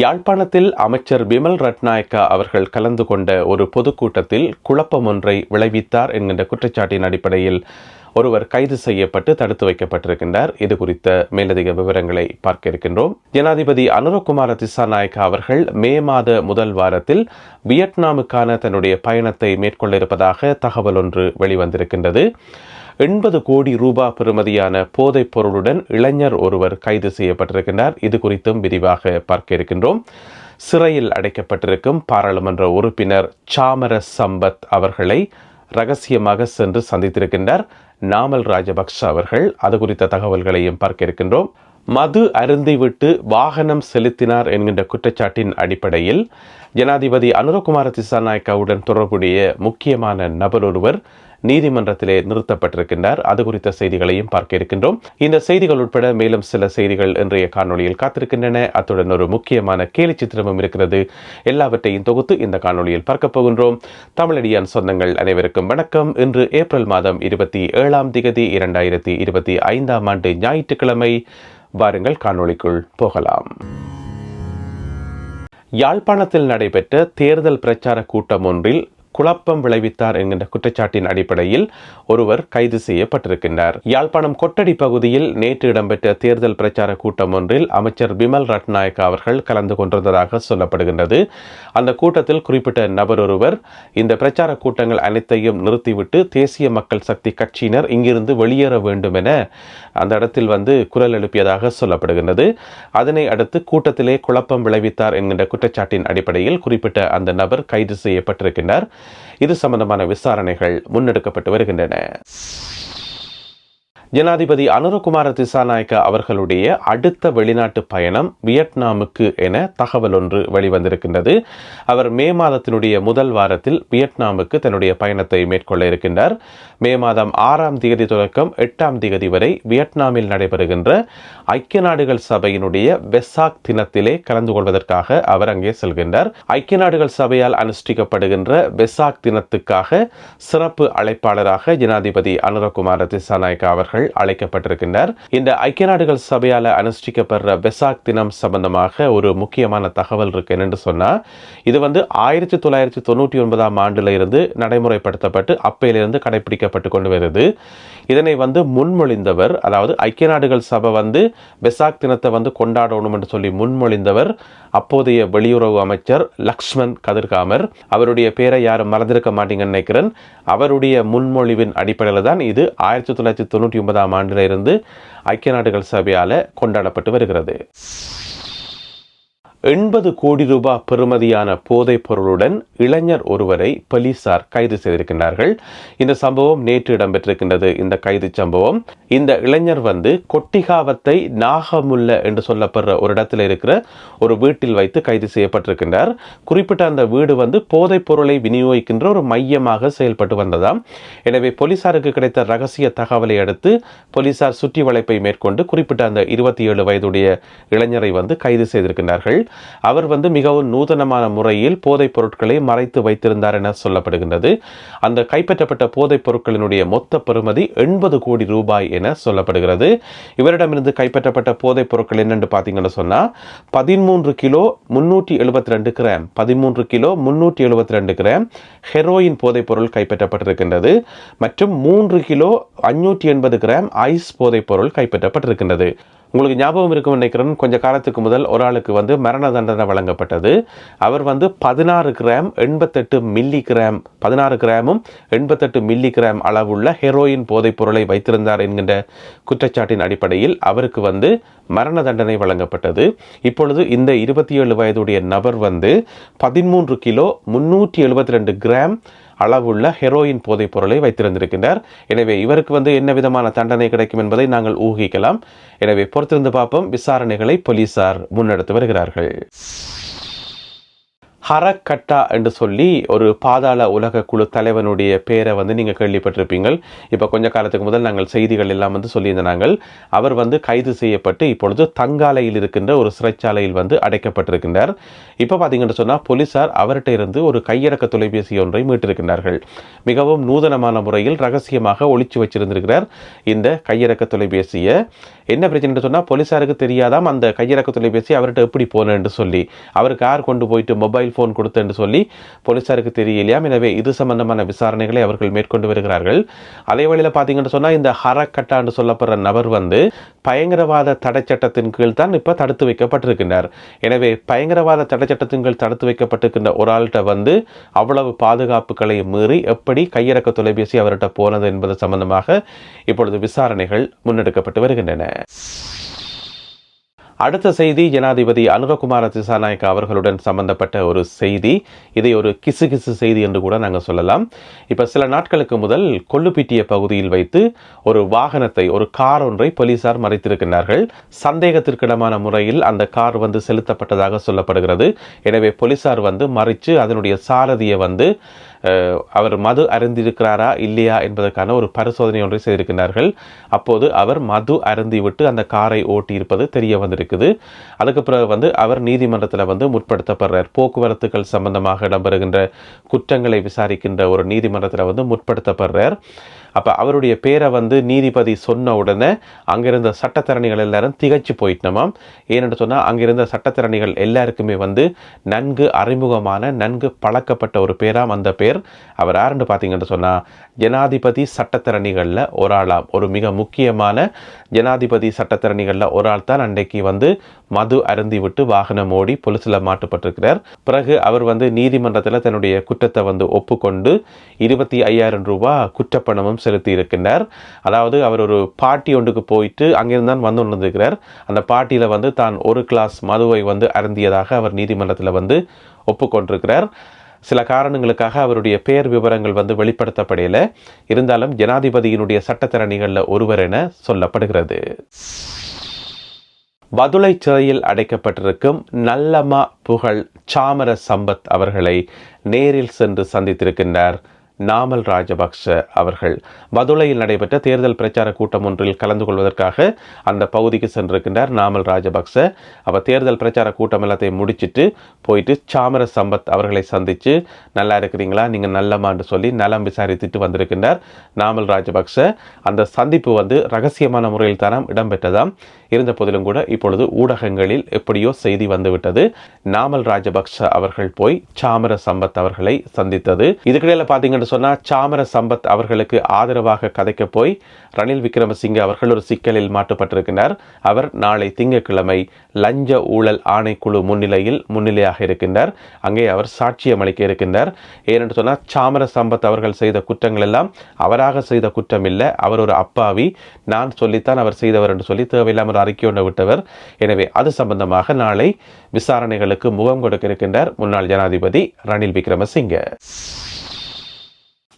யாழ்ப்பாணத்தில் அமைச்சர் பிமல் ரட்நாயக்கா அவர்கள் கலந்து கொண்ட ஒரு பொதுக்கூட்டத்தில் குழப்பம் ஒன்றை விளைவித்தார் என்கின்ற குற்றச்சாட்டின் அடிப்படையில் ஒருவர் கைது செய்யப்பட்டு தடுத்து வைக்கப்பட்டிருக்கின்றார். இது குறித்த மேலதிக விவரங்களை பார்க்க இருக்கின்றோம். ஜனாதிபதி அனுரகுமார திசாநாயக்கா அவர்கள் மே மாத முதல் வாரத்தில் வியட்நாமுக்கான தன்னுடைய பயணத்தை மேற்கொள்ள இருப்பதாக தகவல் ஒன்று வெளிவந்திருக்கின்றது. எண்பது கோடி ரூபா பெறுமதியான போதைப் பொருளுடன் இளைஞர் ஒருவர் கைது செய்யப்பட்டிருக்கின்றார். இது குறித்தும் விரிவாக பார்க்க இருக்கின்றோம். சிறையில் அடைக்கப்பட்டிருக்கும் பாராளுமன்ற உறுப்பினர் சாமர சம்பத் அவர்களை ரகசியமாக சென்று சந்தித்திருக்கின்றார். நாமல் ராஜபக்ச அவர்கள் அது குறித்த தகவல்களையும் பார்க்க இருக்கின்றோம். மது அருந்திவிட்டு வாகனம் செலுத்தினார் என்கின்ற குற்றச்சாட்டின் அடிப்படையில் ஜனாதிபதி அனுரகுமார திசாநாயக்காவுடன் தொடர்புடைய முக்கியமான நபர் ஒருவர் நீதிமன்றத்திலே நிறுத்தப்பட்டிருக்கின்றார். அது குறித்த செய்திகளையும் பார்க்க இருக்கின்றோம். இந்த செய்திகள் உட்பட மேலும் சில செய்திகள் இன்றைய காணொளியில் காத்திருக்கின்றன. அத்துடன் ஒரு முக்கியமான கேலி சித்திரமும் இருக்கிறது. எல்லாவற்றையும் தொகுத்து இந்த காணொளியில் பார்க்க போகின்றோம். தமிழடியான் சொந்தங்கள் அனைவருக்கும் வணக்கம். இன்று ஏப்ரல் மாதம் இருபத்தி ஏழாம் திகதி இரண்டாயிரத்தி இருபத்தி ஐந்தாம் ஆண்டு ஞாயிற்றுக்கிழமை வாருங்கள் காணொளிக்குள் போகலாம். யாழ்ப்பாணத்தில் நடைபெற்ற தேர்தல் பிரச்சார கூட்டம் ஒன்றில் குழப்பம் விளைவித்தார் என்கின்ற குற்றச்சாட்டின் அடிப்படையில் ஒருவர் கைது செய்யப்பட்டிருக்கின்றார். யாழ்ப்பாணம் கொட்டடி பகுதியில் நேற்று இடம்பெற்ற தேர்தல் பிரச்சார கூட்டம் ஒன்றில் அமைச்சர் பிமல் ரட்நாயக் அவர்கள் கலந்து கொண்டிருந்ததாக சொல்லப்படுகின்றது. அந்த கூட்டத்தில் குறிப்பிட்ட நபர் ஒருவர் இந்த பிரச்சார கூட்டங்கள் அனைத்தையும் நிறுத்திவிட்டு தேசிய மக்கள் சக்தி கட்சியினர் இங்கிருந்து வெளியேற வேண்டும் என அந்த இடத்தில் வந்து குரல் எழுப்பியதாக சொல்லப்படுகின்றது. அதனை அடுத்து கூட்டத்திலே குழப்பம் விளைவித்தார் என்கின்ற குற்றச்சாட்டின் அடிப்படையில் குறிப்பிட்ட அந்த நபர் கைது செய்யப்பட்டிருக்கின்றார். இது சம்பந்தமான விசாரணைகள் முன்னெடுக்கப்பட்டு வருகின்றன. ஜனாதிபதி அனுரகுமார திசாநாயக்க அவர்களுடைய அடுத்த வெளிநாட்டு பயணம் வியட்நாமுக்கு என தகவல் ஒன்று வெளிவந்திருக்கின்றது. அவர் மே மாதத்தினுடைய முதல் வாரத்தில் வியட்நாமுக்கு தன்னுடைய பயணத்தை மேற்கொள்ள இருக்கின்றார். மே மாதம் ஆறாம் தேதி தொடக்கம் எட்டாம் தேதி வரை வியட்நாமில் நடைபெறுகின்ற ஐக்கிய நாடுகள் சபையினுடைய வெசாக் தினத்திலே கலந்து கொள்வதற்காக அவர் அங்கே செல்கின்றார். ஐக்கிய நாடுகள் சபையால் அனுஷ்டிக்கப்படுகின்ற வெசாக் தினத்துக்காக சிறப்பு அழைப்பாளராக ஜனாதிபதி அனுரகுமார திசாநாயக்க அவர்கள் அவர்கள் அழைக்கப்பட்டிருக்கின்றார் இந்த ஐக்கிய நாடுகள் சபையால் அனுஷ்டிக்கப்படுற வெசாக் தினம் சம்பந்தமாக ஒரு முக்கியமான தகவல் இருக்கு என்னென்று சொன்னா இது வந்து ஆயிரத்தி தொள்ளாயிரத்தி தொண்ணூற்றி ஒன்பதாம் ஆண்டுல இருந்து நடைமுறைப்படுத்தப்பட்டு அப்பையிலிருந்து கடைபிடிக்கப்பட்டு கொண்டு வருது. இதனை வந்து முன்மொழிந்தவர் அதாவது ஐக்கிய நாடுகள் சபை வந்து வெசாக் தினத்தை வந்து கொண்டாடணும் என்று சொல்லி முன்மொழிந்தவர் அப்போதைய வெளியுறவு அமைச்சர் லக்ஷ்மண் கதிர்காமர். அவருடைய பேரை யாரும் மறந்திருக்க மாட்டீங்கன்னு நினைக்கிறேன். அவருடைய முன்மொழிவின் அடிப்படையில் தான் இது ஆயிரத்தி தொள்ளாயிரத்தி தொண்ணூற்றி ஒன்பதாம் ஆண்டில் இருந்து ஐக்கிய நாடுகள் சபையால் கொண்டாடப்பட்டு வருகிறது. எண்பது கோடி ரூபாய் பெறுமதியான போதைப் பொருளுடன் இளைஞர் ஒருவரை போலீசார் கைது செய்திருக்கின்றார்கள். இந்த சம்பவம் நேற்று இடம்பெற்றிருக்கின்றது. இந்த கைது சம்பவம் இந்த இளைஞர் வந்து கொட்டிகாவத்தை நாகமுல்ல என்று சொல்லப்படுற ஒரு இடத்துல இருக்கிற ஒரு வீட்டில் வைத்து கைது செய்யப்பட்டிருக்கின்றார். குறிப்பிட்ட அந்த வீடு வந்து போதைப் பொருளை விநியோகிக்கின்ற ஒரு மையமாக செயல்பட்டு வந்ததாம். எனவே போலீசாருக்கு கிடைத்த ரகசிய தகவலை அடுத்து போலீசார் சுற்றி வளைப்பை மேற்கொண்டு குறிப்பிட்ட அந்த இருபத்தி ஏழு வயதுடைய இளைஞரை வந்து கைது செய்திருக்கின்றார்கள். அவர் வந்து மிகவும் நூதனமான முறையில் போதைப் பொருட்களை மறைத்து வைத்திருந்தார் என சொல்லப்படுகின்றது. அந்த கைப்பற்றப்பட்ட போதைப் பொருட்களினுடைய மொத்த பெறுமதி எண்பது கோடி ரூபாய் என சொல்லப்படுகிறது. இவரிடமிருந்து கைப்பற்றப்பட்ட போதைப் பொருட்கள் என்னென்று பார்த்தீங்கன்னு சொன்னால் பதிமூன்று கிலோ முன்னூற்றி எழுபத்தி ரெண்டு கிராம் பதிமூன்று கிலோ முன்னூற்றி எழுபத்தி ரெண்டு கிராம் ஹெரோயின் போதைப் பொருள் கைப்பற்றப்பட்டிருக்கின்றது. மற்றும் மூன்று கிலோ அஞ்சூற்றி எண்பது கிராம் ஐஸ் போதைப் பொருள் கைப்பற்றப்பட்டிருக்கின்றது. உங்களுக்கு ஞாபகம் இருக்கும் நினைக்கிறேன். கொஞ்சம் காலத்துக்கு முதல் ஒரு ஆளுக்கு வந்து மரண தண்டனை வழங்கப்பட்டது. அவர் வந்து பதினாறு கிராம் எண்பத்தெட்டு மில்லி கிராம் பதினாறு கிராமும் எண்பத்தெட்டு மில்லி கிராம் அளவுள்ள ஹெரோயின் போதைப் பொருளை வைத்திருந்தார் என்கின்ற குற்றச்சாட்டின் அடிப்படையில் அவருக்கு வந்து மரண தண்டனை வழங்கப்பட்டது. இப்பொழுது இந்த இருபத்தி ஏழு வயதுடைய நபர் வந்து பதிமூன்று கிலோ முன்னூற்றி எழுபத்தி ரெண்டு கிராம் அளவுள்ள ஹெரோயின் போதைப் பொருளை வைத்திருந்திருக்கின்றார். எனவே இவருக்கு வந்து என்ன விதமான தண்டனை கிடைக்கும் என்பதை நாங்கள் ஊகிக்கலாம். எனவே பொறுத்திருந்து பார்ப்போம். விசாரணைகளை போலீசார் முன்னெடுத்து வருகிறார்கள். ஹரக்கட்டா என்று சொல்லி ஒரு பாதாள உலக குழு தலைவனுடைய பேரை வந்து நீங்கள் கேள்விப்பட்டிருப்பீங்கள். இப்போ கொஞ்ச காலத்துக்கு முதல் நாங்கள் செய்திகள் எல்லாம் வந்து சொல்லியிருந்தாங்கள் அவர் வந்து கைது செய்யப்பட்டு இப்பொழுது தங்காலையில் இருக்கின்ற ஒரு சிறைச்சாலையில் வந்து அடைக்கப்பட்டிருக்கின்றார். இப்போ பார்த்தீங்கன்னு சொன்னால் போலீசார் அவர்கிட்ட இருந்து ஒரு கையடக்க தொலைபேசி ஒன்றை மீட்டிருக்கின்றார்கள். மிகவும் நூதனமான முறையில் ரகசியமாக ஒழிச்சு வச்சிருந்திருக்கிறார் இந்த கையடக்க தொலைபேசியை. என்ன பிரச்சனை சொன்னால் போலீசாருக்கு தெரியாதாம் அந்த கையடக்க தொலைபேசி அவர்கிட்ட எப்படி போனேன்னு சொல்லி. அவருக்கு யார் கொண்டு போயிட்டு மொபைல் ஃபோன் என்று சொல்லி போலீசாருக்கு தெரியலையாம் எனவே இது சம்பந்தமான விசாரணைகளை அவர்கள் மேற்கொண்டு வருகிறார்கள். அதே வழியில் பார்த்தீங்கன்னு சொன்னால் இந்த ஹரக்கட்டான்னு சொல்லப்படுற நபர் வந்து பயங்கரவாத தடை சட்டத்தின் கீழ் தான் இப்போ தடுத்து வைக்கப்பட்டிருக்கின்றார். எனவே பயங்கரவாத தடை சட்டத்தின் கீழ் தடுத்து வைக்கப்பட்டிருக்கின்ற ஒரு ஆள்கிட்ட வந்து அவ்வளவு பாதுகாப்புகளை மீறி எப்படி கையிறக்க தொலைபேசி அவர்கிட்ட போனது என்பது சம்பந்தமாக இப்பொழுது விசாரணைகள் முன்னெடுக்கப்பட்டு வருகின்றன. அடுத்த செய்தி ஜனாதிபதி அனுரகுமார திசாநாயக்க அவர்களுடன் சம்பந்தப்பட்ட ஒரு செய்தி. இதை ஒரு கிசு கிசு செய்தி என்று கூட நாங்கள் சொல்லலாம். இப்போ சில நாட்களுக்கு முதல் கொள்ளுப்பிட்டிய பகுதியில் வைத்து ஒரு வாகனத்தை ஒரு கார் ஒன்றை போலீசார் மறைத்திருக்கின்றார்கள். சந்தேகத்திற்கிடமான முறையில் அந்த கார் வந்து செலுத்தப்பட்டதாக சொல்லப்படுகிறது. எனவே போலீசார் வந்து மறைச்சு அதனுடைய சாரதியை வந்து அவர் மது அருந்திருக்கிறாரா இல்லையா என்பதற்கான ஒரு பரிசோதனை ஒன்றை செய்திருக்கிறார்கள். அப்போது அவர் மது அருந்திவிட்டு அந்த காரை ஓட்டியிருப்பது தெரிய வந்திருக்குது. அதுக்கு பிறகு வந்து அவர் நீதிமன்றத்தில் வந்து முற்படுத்தப்படுறார். போக்குவரத்துகள் சம்பந்தமாக இடம்பெறுகின்ற குற்றங்களை விசாரிக்கின்ற ஒரு நீதிமன்றத்தில் வந்து முற்படுத்தப்படுறார். அப்போ அவருடைய பேரை வந்து நீதிபதி சொன்ன உடனே அங்கிருந்த சட்டத்திறனிகள் எல்லாரும் திகைச்சு போயிட்டோமாம் ஏனென்று சொன்னால் அங்கிருந்த சட்டத்திறனிகள் எல்லாருக்குமே வந்து நன்கு அறிமுகமான நன்கு பழக்கப்பட்ட ஒரு பேராம் அந்த பேர் அவர் யாருன்னு பார்த்தீங்கன்னு சொன்னால் ஜனாதிபதி சட்டத்திறனிகளில் ஒரு ஆளாம். ஒரு மிக முக்கியமான ஜனாதிபதி சட்டத்தரணிகளில் ஒரு ஆள் தான் அன்றைக்கு வந்து மது அருந்தி விட்டு வாகனம் ஓடி பொலிசில் மாட்டப்பட்டிருக்கிறார். பிறகு அவர் வந்து நீதிமன்றத்தில் தன்னுடைய குற்றத்தை வந்து ஒப்புக்கொண்டு இருபத்தி ஐயாயிரம் ரூபா குற்றப்பணமும் செலுத்தி இருக்கின்றார் அதாவது அவர் ஒரு பாட்டி ஒன்றுக்கு போயிட்டு அங்கிருந்து தான் வந்து கொண்டிருக்கிறார். அந்த பாட்டியில் வந்து தான் ஒரு கிளாஸ் மதுவை வந்து அருந்தியதாக அவர் நீதிமன்றத்தில் வந்து ஒப்புக்கொண்டிருக்கிறார். சில காரணங்களுக்காக அவருடைய பெயர் விவரங்கள் வந்து வெளிப்படுத்தப்படையில இருந்தாலும் ஜனாதிபதியினுடைய சட்டத்திறனிகளில் ஒருவர் என சொல்லப்படுகிறது. வதுளை சிறையில் அடைக்கப்பட்டிருக்கும் நல்லம்மா புகழ் சாமர சம்பத் அவர்களை நேரில் சென்று சந்தித்திருக்கின்றார் நாமல் ராஜபக்ஷ அவர்கள். வதுளையில் நடைபெற்ற தேர்தல் பிரச்சார கூட்டம் ஒன்றில் கலந்து கொள்வதற்காக அந்த பகுதிக்கு சென்றிருக்கின்றார் நாமல் ராஜபக்ச. அவர் தேர்தல் பிரச்சார கூட்டம் எல்லாத்தையும் முடிச்சுட்டு போயிட்டு சாமர சம்பத் அவர்களை சந்தித்து நல்லா இருக்கிறீங்களா? நீங்கள் நல்லமான்னு சொல்லி நலம் விசாரித்துட்டு வந்திருக்கின்றார் நாமல் ராஜபக்ச. அந்த சந்திப்பு வந்து ரகசியமான முறையில் தானாம் இடம்பெற்றதாம். இருந்த போதிலும் கூட இப்பொழுது ஊடகங்களில் எப்படியோ செய்தி வந்துவிட்டது. நாமல் ராஜபக்ஷ அவர்கள் போய் சாமர சம்பத் அவர்களை சந்தித்தது. இதுக்கிடையில் பார்த்தீங்கன்னு சொன்னால் சாமர சம்பத் அவர்களுக்கு ஆதரவாக கதைக்க போய் ரணில் விக்ரமசிங்கே அவர்கள் ஒரு சிக்கலில் மாட்டப்பட்டிருக்கிறார். அவர் நாளை திங்கட்கிழமை லஞ்ச ஊழல் ஆணைக்குழு முன்னிலையில் முன்னிலையாக இருக்கின்றார். அங்கே அவர் சாட்சியம் அளிக்க இருக்கின்றார். ஏனென்று சொன்னால் சாமர சம்பத் அவர்கள் செய்த குற்றங்கள் எல்லாம் அவராக செய்த குற்றம் இல்லை. அவர் ஒரு அப்பாவி. நான் சொல்லித்தான் அவர் செய்தவர் என்று சொல்லி தேவையில்லாமல் ஒரு அறிக்கை ஒன்று விட்டவர். எனவே அது சம்பந்தமாக நாளை விசாரணைகளுக்கு முகம் கொடுக்க இருக்கின்றார் முன்னாள் ஜனாதிபதி ரணில் விக்ரமசிங்கே.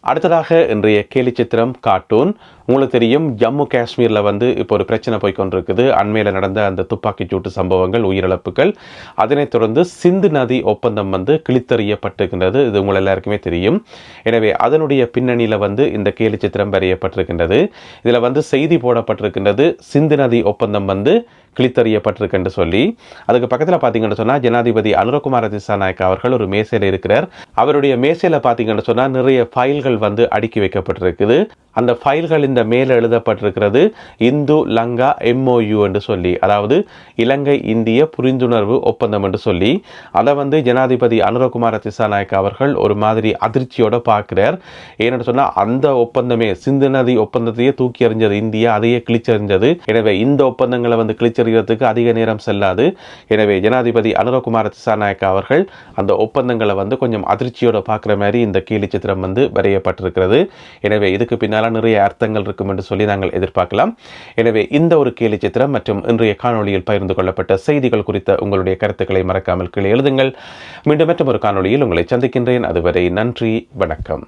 அடுத்ததாக இன்றைய கேலி சித்திரம் கார்ட்டூன். உங்களுக்கு தெரியும் ஜம்மு காஷ்மீரில் வந்து இப்போ ஒரு பிரச்சனை போய்கொண்டிருக்குது அண்மையில் நடந்த அந்த துப்பாக்கிச்சூட்டு சம்பவங்கள் உயிரிழப்புகள். அதனைத் தொடர்ந்து சிந்து நதி ஒப்பந்தம் வந்து கிழித்தறியப்பட்டிருக்கின்றது. இது உங்கள் எல்லாருக்குமே தெரியும். எனவே அதனுடைய பின்னணியில் வந்து இந்த கேலி சித்திரம் வரையப்பட்டிருக்கின்றது. இதில் வந்து செய்தி போடப்பட்டிருக்கின்றது. சிந்து நதி ஒப்பந்தம் வந்து கிழித்தறியப்பட்டிருக்குன்னு சொல்லி. அதுக்கு பக்கத்தில் பார்த்தீங்கன்னு சொன்னால் ஜனாதிபதி அனுரகுமார திசாநாயக் அவர்கள் ஒரு மேசையில் இருக்கிறார். அவருடைய மேசையில் பார்த்தீங்கன்னு சொன்னால் நிறைய ஃபைல்கள் வந்து அடுக்கி வைக்கப்பட்டிருக்குது. அந்த ஃபைல்களின் இந்த மேலே எழுதப்பட்டிருக்கிறது இந்து லங்கா எம்ஓயு என்று சொல்லி. அதாவது இலங்கை இந்திய புரிந்துணர்வு ஒப்பந்தம் என்று சொல்லி. அதை வந்து ஜனாதிபதி அனுரகுமார திசாநாயக் அவர்கள் ஒரு மாதிரி அதிர்ச்சியோட பார்க்கிறார். ஏன்னு சொன்னால் அந்த ஒப்பந்தமே சிந்து நதி ஒப்பந்தத்தையே தூக்கி எறிஞ்சது இந்தியா அதையே கிழிச்செறிஞ்சது. எனவே இந்த ஒப்பந்தங்களை வந்து கிழிச்செறிகிறதுக்கு அதிக நேரம் செல்லாது. எனவே ஜனாதிபதி அனுரகுமார திசாநாயக் அவர்கள் அந்த ஒப்பந்தங்களை வந்து கொஞ்சம் அதிர்ச்சியோட பார்க்குற மாதிரி இந்த கீழி சித்திரம் வந்து வரையப்பட்டிருக்கிறது. எனவே இதுக்கு பின்னால் நிறைய அர்த்தங்கள் இருக்கும் என்று சொல்லி நாங்கள் எதிர்பார்க்கலாம். எனவே இந்த ஒரு கேலி சித்திரம் மற்றும் இன்றைய காணொளியில் பகிர்ந்து கொள்ளப்பட்ட செய்திகள் குறித்த உங்களுடைய கருத்துக்களை மறக்காமல் கீழே எழுதுங்கள். மீண்டும் மற்றும் ஒரு காணொளியில் உங்களை சந்திக்கின்றேன். அதுவரை நன்றி வணக்கம்.